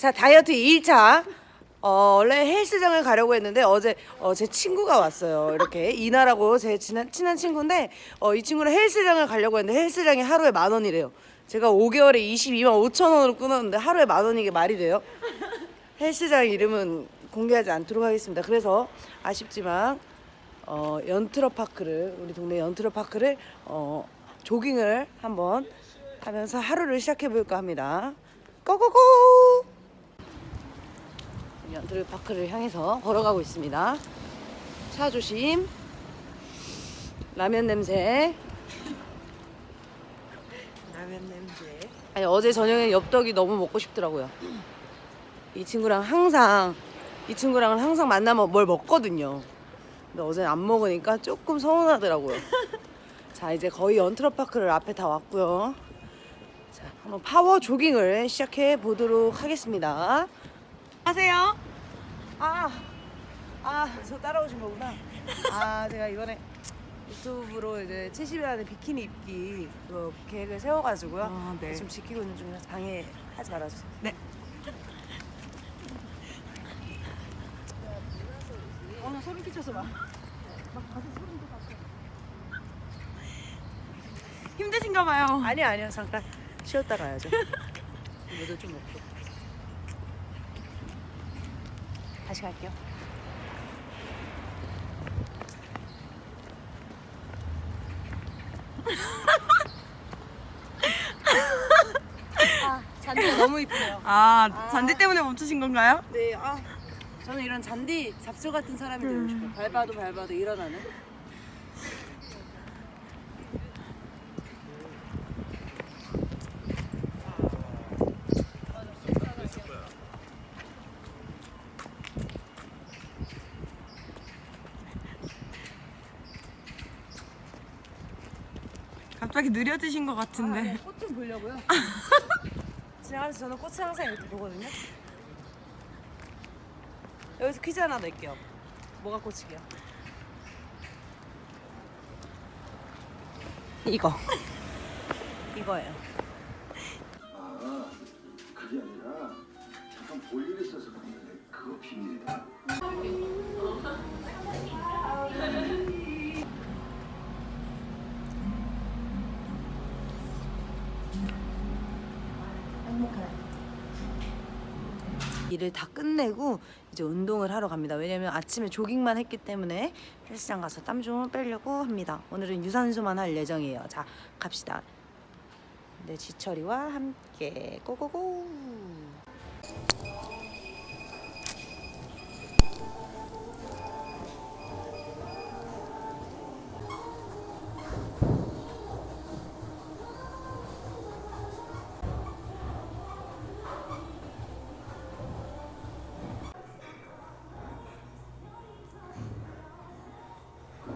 자 다이어트 2일차 어, 원래 헬스장을 가려고 했는데 어제 어, 제 친구가 왔어요. 이렇게 이나라고 제 친한, 친한 친구인데 어, 이 친구는 헬스장을 가려고 했는데 헬스장이 하루에 만 원이래요. 제가 5개월에 22만 5천 원으로 끊었는데 하루에 만 원이 게 말이 돼요? 헬스장 이름은 공개하지 않도록 하겠습니다. 그래서 아쉽지만 어, 연트러 파크를 우리 동네 연트러 파크를 어, 조깅을 한번 하면서 하루를 시작해 볼까 합니다. 고고고! 연트러 파크를 향해서 걸어가고 있습니다. 차 조심. 라면 냄새. 라면 냄새. 아니 어제 저녁에 엽떡이 너무 먹고 싶더라고요. 이 친구랑 항상 이 친구랑은 항상 만나면 뭘 먹거든요. 근데 어제 안 먹으니까 조금 서운하더라고요. 자 이제 거의 연트러 파크를 앞에 다 왔고요. 자 한번 파워 조깅을 시작해 보도록 하겠습니다. 하세요. 아, 아, 저 따라오신 거구나. 아, 제가 이번에 유튜브로 이제 70일 안에 비키니 입기 그 계획을 세워가지고요. 아, 네. 좀 지키고 있는 중이라서 방해하지 말아주세요. 네. 어, 나 소름 끼쳐서 막. 힘드신가 봐요. 아니 아니요, 잠깐 쉬었다 가야죠. 물도 좀 먹고. 다시 갈게요. 아, 잔디가 너무 이쁘네요. 아, 잔디 때문에 멈추신 건가요? 네, 아, 저는 이런 잔디 잡초 같은 사람이 되고 싶어요. 밟아도 밟아도 일어나는. 갑자기 느려지신 것 같은데. 꽃좀 보려고요. 지나가면서 저는 꽃을 항상 이렇게 보거든요. 여기서 퀴즈 하나 낼게요. 뭐가 꽃이게요? 이거. 이거예요. 아, 그게 아니라 잠깐 볼 일이 있어서 그런데 그거 비밀이야. 일을 다 끝내고 이제 운동을 하러 갑니다. 왜냐면 아침에 조깅만 했기 때문에 헬스장 가서 땀 좀 빼려고 합니다. 오늘은 유산소만 할 예정이에요. 자, 갑시다. 네, 지철이와 함께 고고고.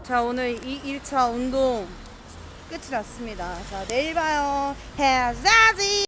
자 오늘 이 1차 운동 끝이 났습니다. 자 내일 봐요. 해자지.